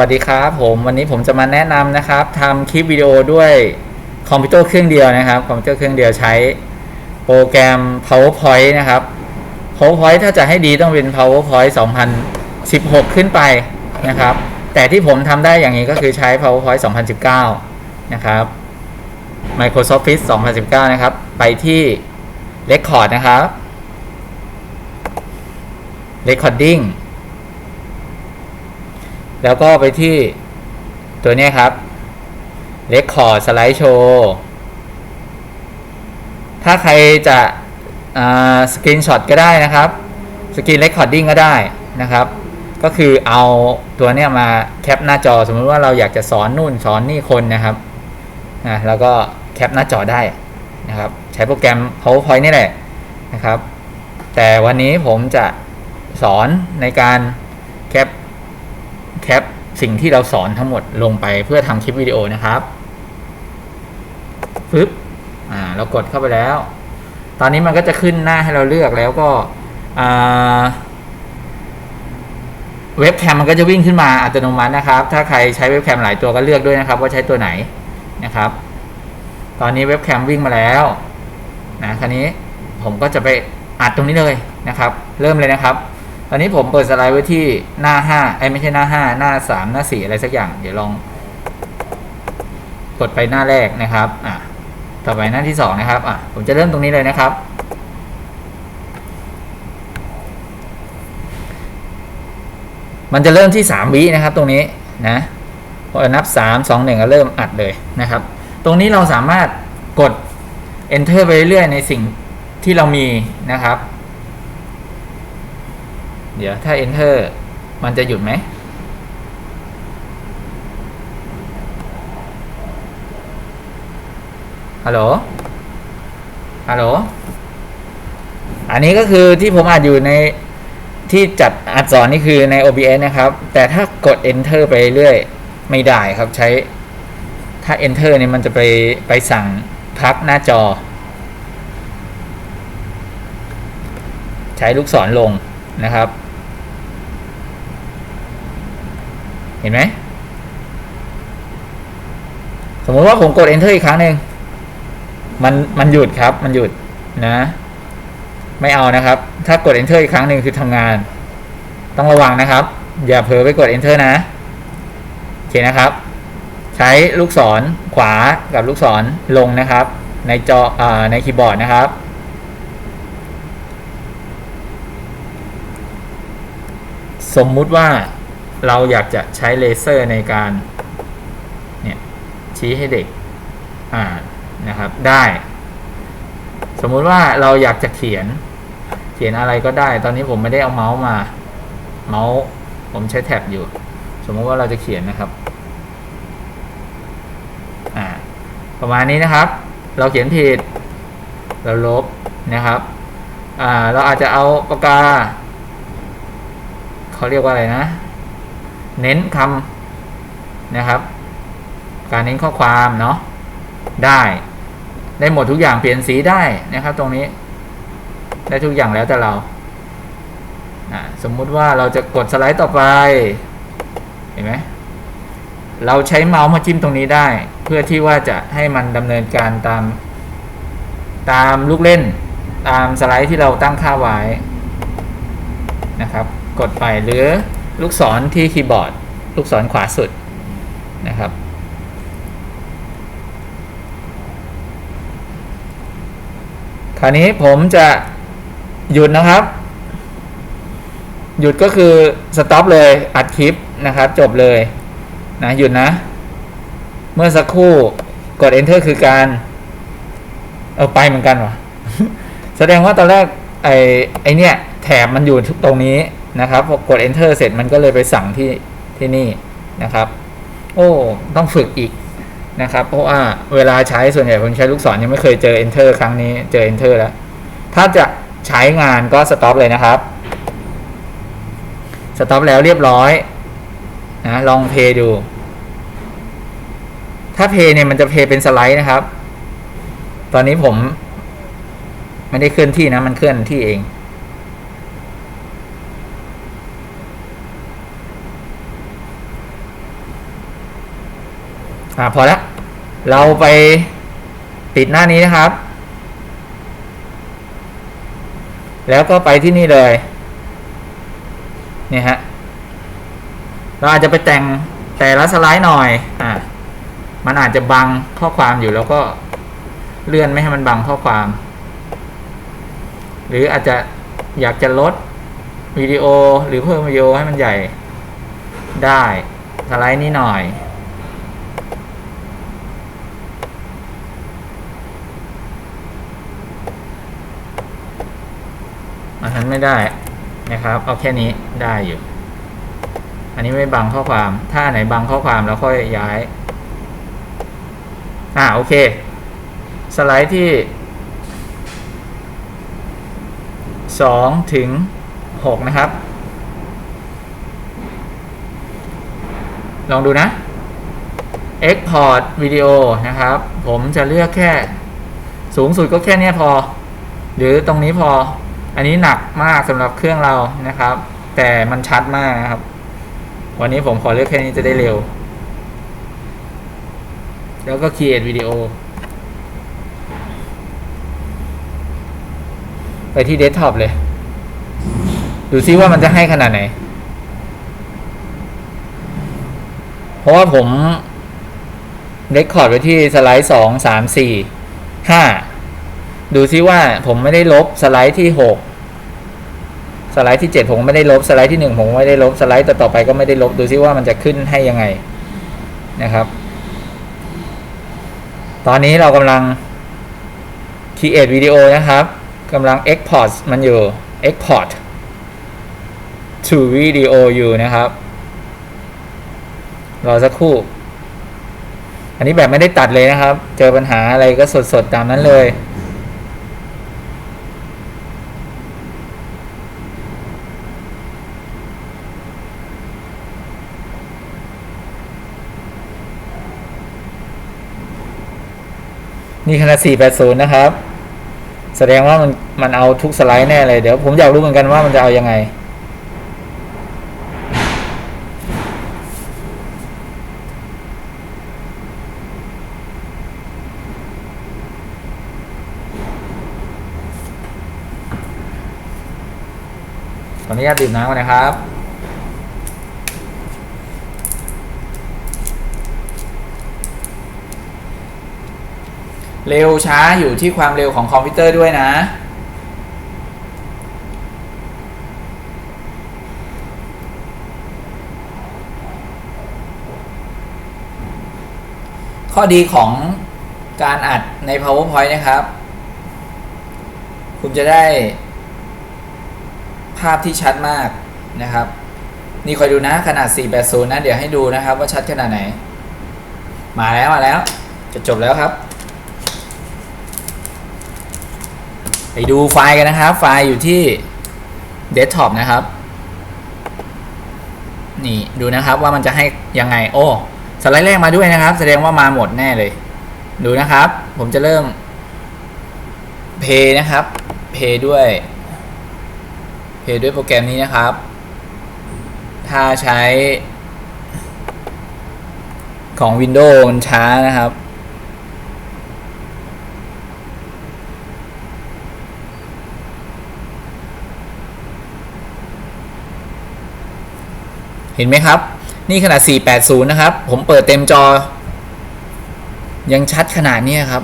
วัสดีครับผมวันนี้ผมจะมาแนะนำนะครับทำคลิปวิดีโอด้วยคอมพิวเตอร์เครื่องเดียวนะครับคอมพิวเตอร์เครื่องเดียวใช้โปรแกรม PowerPoint นะครับ PowerPoint ถ้าจะให้ดีต้องเป็น PowerPoint 2016 ขึ้นไปนะครับ แต่ที่ผมทำได้อย่างนี้ก็คือใช้ PowerPoint 2019 นะครับ Microsoft Office 2019 นะครับ ไปที่ Record นะครับ Recording แล้วก็ไปที่ตัวนี้ครับ Record Slide Show ถ้าใครจะสกรีนช็อตก็ได้นะครับสกรีนเรคคอร์ดิ้งก็ได้นะครับ ก็คือเอาตัวเนี้ยมาแคปหน้าจอสมมติว่าเราอยากจะสอนนู่นสอนนี่คนนะครับนะแล้วก็แคปหน้าจอได้นะครับ ใช้โปรแกรม PowerPoint นี่แหละนะครับ แต่วันนี้ผมจะสอนในการแคป แคปสิ่งที่เราสอนทั้งหมดลงไปเพื่อทำคลิปวิดีโอนะครับปึ๊บอ่าเรากดเข้าไปแล้ว ตอนนี้มันก็จะขึ้นหน้าให้เราเลือกแล้วก็เว็บแคมมันก็จะวิ่งขึ้นมาอัตโนมัตินะครับ ถ้าใครใช้เว็บแคมหลายตัวก็เลือกด้วยนะครับ ว่าใช้ตัวไหนนะครับ ตอนนี้เว็บแคมวิ่งมาแล้วนะคราวนี้ผมก็จะไปอัดตรงนี้เลยนะครับ เริ่มเลยนะครับ ตอนนี้ผมเปิดสไลด์ไว้ที่หน้าห้าไอ้ไม่ใช่หน้าห้าหน้าสามหน้าสี่อะไรสักอย่าง เดี๋ยวลอง กดไปหน้าแรกนะครับอะต่อไปหน้าที่สองนะครับอะผมจะเริ่มตรงนี้เลยนะครับ มันจะเริ่มที่สามวินะครับ ตรงนี้นะพอนับสามสองหนึ่งก็เริ่มอัดเลยนะครับ ตรงนี้เราสามารถกด enter ไปเรื่อยในสิ่งที่เรามีนะครับ เดี๋ยวถ้า enter มันจะหยุดไหม ฮัลโหล ฮัลโหล อันนี้ก็คือที่ผมอัดอยู่ในที่จัดอัดสอนนี่คือใน OBS นะครับ แต่ถ้ากด enter ไปเรื่อยไม่ได้ครับใช้ ถ้า enter เนี่ยมันจะไปไปสั่งพักหน้าจอ ใช้ลูกศรลงนะครับ เห็นไหม สมมติว่าผมกด enter อีกครั้งหนึ่งมันมันหยุดครับ มันหยุดนะ ไม่เอานะครับ ถ้ากด enter อีกครั้งหนึ่งคือทำงาน ต้องระวังนะครับ อย่าเผลอไปกด enter นะโอเคนะครับ ใช้ลูกศรขวากับลูกศรลงนะครับ ในจออในคีย์บอร์ดนะครับสมมุติว่า เราอยากจะใช้เลเซอร์ในการเนี่ยชี้ให้เด็กอ่านนะครับได้ สมมุติว่าเราอยากจะเขียนเขียนอะไรก็ได้ ตอนนี้ผมไม่ได้เอาเมาส์มา เมาส์ผมใช้แท็บอยู่ สมมุติว่าเราจะเขียนนะครับอ่าประมาณนี้นะครับ เราเขียนผิด เราลบนะครับอ่าเราอาจจะเอาปากกาเขาเรียกว่าอะไรนะ เน้นคำนะครับ การเน้นข้อความเนาะได้ ได้หมดทุกอย่างเปลี่ยนสีได้นะครับ ตรงนี้ ได้ทุกอย่างแล้วแต่เราสมมุติว่าเราจะกดสไลด์ต่อไป เห็นไหมเราใช้เมาส์มาจิ้มตรงนี้ได้ เพื่อที่ว่าจะให้มันดำเนินการตาม ตามลูกเล่น ตามสไลด์ที่เราตั้งค่าไว้นะครับ กดไปหรือ ลูกศรที่คีย์บอร์ด ลูกศรขวาสุดนะครับ คราวนี้ผมจะหยุดนะครับ หยุดก็คือสต็อปเลยอัดคลิปนะครับ จบเลยนะหยุดนะ เมื่อสักครู่กด enter คือการเออไปเหมือนกันวะแสดงว่าตอนแรกไอไอเนี่ยแถบมันอยู่ตรงนี้ นะครับกด enter เสร็จมันก็เลยไปสั่งที่ที่นี่นะครับโอ้ต้องฝึกอีกนะครับเพราะว่าเวลาใช้ส่วนใหญ่ผมใช้ลูกศรยังไม่เคยเจอ enter ครั้งนี้เจอ enter แล้ว ถ้าจะใช้งานก็ stop เลยนะครับ stop แล้วเรียบร้อยนะลองเพย์ดู ถ้าเพย์เนี่ยมันจะเพย์เป็นสไลด์นะครับ ตอนนี้ผม ไม่ได้เคลื่อนที่นะ มันเคลื่อนที่เอง อ่าพอละเราไปปิดหน้านี้นะครับ แล้วก็ไปที่นี่เลยนี่ฮะเราอาจจะไปแต่งแต่ละสไลด์หน่อยอ่ามันอาจจะบังข้อความอยู่แล้วก็เลื่อนไม่ให้มันบังข้อความ หรืออาจจะอยากจะลดวิดีโอหรือเพิ่มวิดีโอให้มันใหญ่ได้สไลด์นี้หน่อย อั นั้นไม่ได้นะครับ เอาแค่นี้ได้อยู่ อันนี้ไม่บังข้อความ ถ้าไหนบังข้อความแล้วค่อยย้าย อ่าโอเค สไลด์ที่สองถึงหกนะครับ ลองดูนะ Export วิดีโอนะครับ ผมจะเลือกแค่สูงสุดก็แค่นี้พอ หรือตรงนี้พอ อันนี้หนักมากสำหรับเครื่องเรานะครับ แต่มันชัดมากนะครับ วันนี้ผมขอเลือกแค่นี้จะได้เร็ว แล้วก็ create วิดีโอไปที่เดสก์ท็อปเลย ดูซิว่ามันจะให้ขนาดไหน เพราะว่าผมเรคคอร์ดไว้ที่สไลด์สองสามสี่ห้า ดูซิว่าผมไม่ได้ลบสไลด์ที่หกสไลด์ที่เจ็ดผมไม่ได้ลบสไลด์ที่หนึ่งผมไม่ได้ลบสไลด์ต่อๆไปก็ไม่ได้ลบดูซิว่ามันจะขึ้นให้ยังไงนะครับ ตอนนี้เรากำลัง create วิดีโอนะครับกำลัง export มันอยู่ export to video อยู่นะครับรอสักครู่ อันนี้แบบไม่ได้ตัดเลยนะครับ เจอปัญหาอะไรก็สดๆตามนั้นเลย นี่ขนาด480 นะครับ แสดงว่ามันมันเอาทุกสไลด์แน่เลยเดี๋ยวผมอยากรู้เหมือนกันว่ามันจะเอายังไง ขออนุญาตดื่มน้ำก่อนนะครับ เร็วช้าอยู่ที่ความเร็วของคอมพิวเตอร์ด้วยนะ ข้อดีของการอัดใน PowerPoint นะครับ คุณจะได้ภาพที่ชัดมากนะครับ นี่คอยดูนะขนาด 480 นะ เดี๋ยวให้ดูนะครับว่าชัดขนาดไหน มาแล้วมาแล้ว จะจบแล้วครับ ไปดูไฟล์กันนะครับ ไฟล์อยู่ที่เดสก์ท็อปนะครับ นี่ดูนะครับว่ามันจะให้ยังไง โอ้สไลด์แรกมาด้วยนะครับ แสดงว่ามาหมดแน่เลย ดูนะครับ ผมจะเริ่มเพย์นะครับเพย์ด้วยเพย์ด้วยโปรแกรมนี้นะครับ ถ้าใช้ของ Windows มันช้านะครับ เห็นไหมครับ นี่ขนาด 480 นะครับ ผมเปิดเต็มจอ ยังชัดขนาดนี้ครับ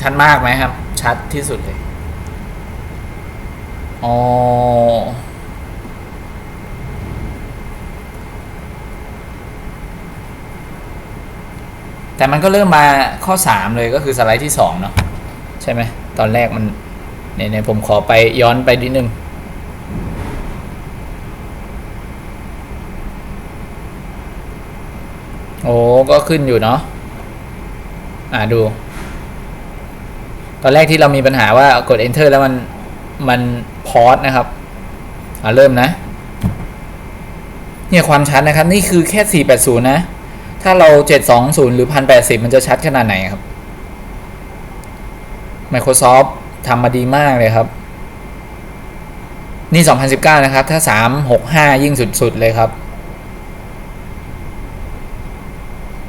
ชัดมากไหมครับ ชัดที่สุดเลย อ๋อแต่มันก็เริ่มมาข้อ 3 เลยก็คือสไลด์ที่ 2 เนาะใช่ไหม ตอนแรกมันเนี่ยผมขอไปย้อนไปนิดนึงโอ้ก็ขึ้นอยู่เนาะอ่าดู ตอนแรกที่เรามีปัญหาว่ากด enter แล้วมันมันพอสนะครับ อ่าเริ่มนะ เนี่ยความชัดนะครับ นี่คือแค่ 480 นะ ถ้าเรา 720 หรือ 1080 มันจะชัดขนาดไหนครับ Microsoft ทำมาดีมากเลยครับ นี่ 2019 นะครับ ถ้า 365 ยิ่งสุด ๆ เลยครับ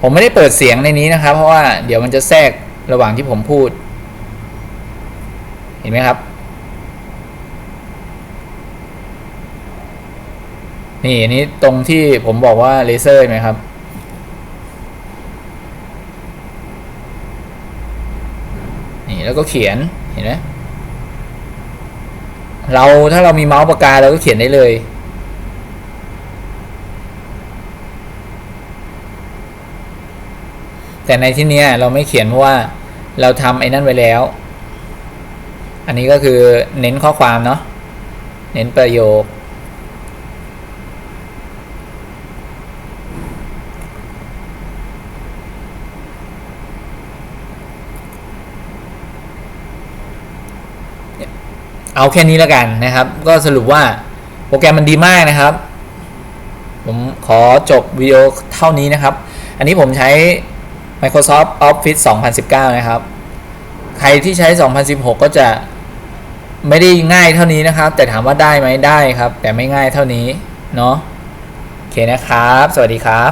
ผมไม่ได้เปิดเสียงในนี้นะครับ เพราะว่าเดี๋ยวมันจะแทรกระหว่างที่ผมพูด เห็นไหมครับ นี่อันนี้ตรงที่ผมบอกว่าเลเซอร์ไหมครับ แล้วก็เขียนเห็นไหมเราถ้าเรามีเมาส์ปากกาเราก็เขียนได้เลยแต่ในที่นี้เราไม่เขียนเพราะว่าเราทำไอ้นั่นไว้แล้ว อันนี้ก็คือเน้นข้อความเนาะ เน้นประโยค เอาแค่นี้แล้วกันนะครับ ก็สรุปว่าโปรแกรมมันดีมากนะครับ ผมขอจบวิดีโอเท่านี้นะครับ อันนี้ผมใช้ Microsoft Office 2019 นะครับ ใครที่ใช้ 2016 ก็จะไม่ได้ง่ายเท่านี้นะครับ แต่ถามว่าได้ไหมได้ครับ แต่ไม่ง่ายเท่านี้ เนาะโอเคนะครับ สวัสดีครับ